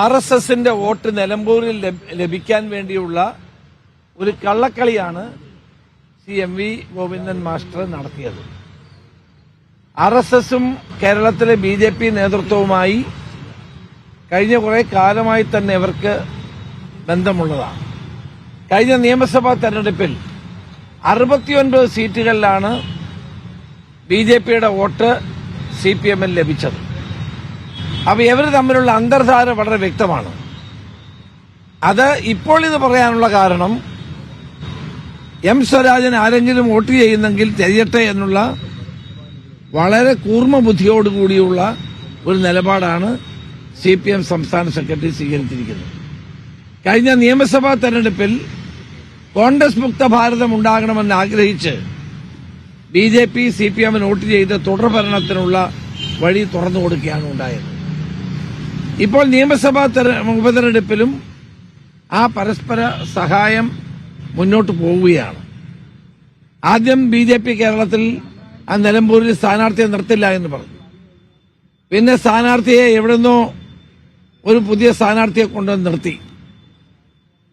R S എസിന്റെ vote നിലമ്പൂരിൽ ലഭിക്കാൻ വേണ്ടിയുള്ള ഒരു കള്ളക്കളിയാണ് C M V Govindan master നടത്തിയത്. ആർ എസ് എസും കേരളത്തിലെ ബി ജെ പി നേതൃത്വവുമായി കഴിഞ്ഞ കുറെ കാലമായി തന്നെ ഇവർക്ക് ബന്ധമുള്ളതാണ്. കഴിഞ്ഞ നിയമസഭാ തെരഞ്ഞെടുപ്പിൽ അറുപത്തിയൊൻപത് സീറ്റുകളിലാണ് ബി ജെ പിയുടെ വോട്ട് സി പി എമ്മിൽ ലഭിച്ചത്. അപ്പൊ ഇവർ തമ്മിലുള്ള അന്തർധാര വളരെ വ്യക്തമാണ്. അത് ഇപ്പോൾ ഇത് പറയാനുള്ള കാരണം എം സ്വരാജൻ ആരെങ്കിലും വോട്ട് ചെയ്യുന്നെങ്കിൽ ചെയ്യട്ടെ എന്നുള്ള വളരെ കൂർമ്മ ബുദ്ധിയോടുകൂടിയുള്ള ഒരു നിലപാടാണ് സി പി എം സംസ്ഥാന സെക്രട്ടറി സ്വീകരിച്ചിരിക്കുന്നത്. കഴിഞ്ഞ നിയമസഭാ തെരഞ്ഞെടുപ്പിൽ കോൺഗ്രസ് മുക്ത ഭാരതം ഉണ്ടാകണമെന്ന് ആഗ്രഹിച്ച് B J P C P എമ്മിന് വോട്ട് ചെയ്ത് തുടർഭരണത്തിനുള്ള വഴി തുറന്നു കൊടുക്കുകയാണ് ഉണ്ടായത്. ഇപ്പോൾ നിയമസഭാ തെര- ഉപതെരഞ്ഞെടുപ്പിലും ആ പരസ്പര സഹായം മുന്നോട്ട് പോവുകയാണ്. ആദ്യം ബി ജെ പി കേരളത്തിൽ ആ നിലമ്പൂരിൽ സ്ഥാനാർത്ഥിയെ നിർത്തില്ല എന്ന് പറഞ്ഞു. പിന്നെ സ്ഥാനാർത്ഥിയെ എവിടുന്നോ ഒരു പുതിയ സ്ഥാനാർത്ഥിയെ കൊണ്ടുവന്ന് നിർത്തി.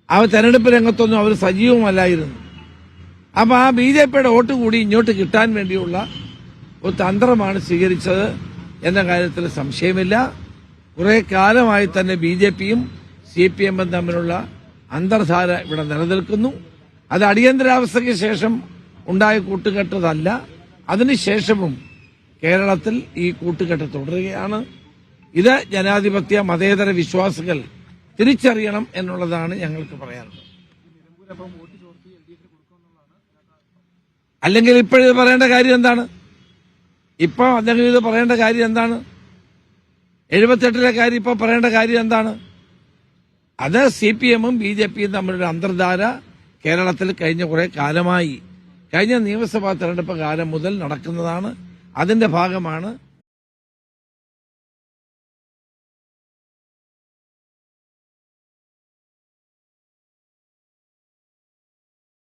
അവർ തെരഞ്ഞെടുപ്പ് രംഗത്തൊന്നും അവർ സജീവമല്ലായിരുന്നു. അപ്പൊ ആ ബി ജെ പിയുടെ വോട്ട് കൂടി ഇങ്ങോട്ട് കിട്ടാൻ വേണ്ടിയുള്ള ഒരു തന്ത്രമാണ് സ്വീകരിച്ചത് എന്ന കാര്യത്തിൽ സംശയമില്ല. കുറെ കാലമായി തന്നെ ബി ജെ പിയും സി പി എമ്മും തമ്മിലുള്ള അന്തർധാര ഇവിടെ നിലനിൽക്കുന്നു. അത് അടിയന്തരാവസ്ഥയ്ക്ക് ശേഷം ഉണ്ടായ കൂട്ടുകെട്ടതല്ല. അതിനുശേഷവും കേരളത്തിൽ ഈ കൂട്ടുകെട്ട് തുടരുകയാണ്. ഇത് ജനാധിപത്യ മതേതര വിശ്വാസികൾ തിരിച്ചറിയണം എന്നുള്ളതാണ് ഞങ്ങൾക്ക് പറയാനുള്ളത്. അല്ലെങ്കിൽ ഇപ്പോഴിത് പറയേണ്ട കാര്യം എന്താണ്? ഇപ്പൊ അദ്ദേഹം ഇത് പറയേണ്ട കാര്യം എന്താണ്? എഴുപത്തെട്ടിലെ കാര്യം ഇപ്പൊ പറയേണ്ട കാര്യം എന്താണ്? അത് സി പി എമ്മും ബി ജെ പിയും തമ്മിലുള്ള അന്തർധാര കേരളത്തിൽ കഴിഞ്ഞ കുറെ കാലമായി. കഴിഞ്ഞ നിയമസഭാ തെരഞ്ഞെടുപ്പ് കാലം മുതൽ നടക്കുന്നതാണ്. അതിന്റെ ഭാഗമാണ്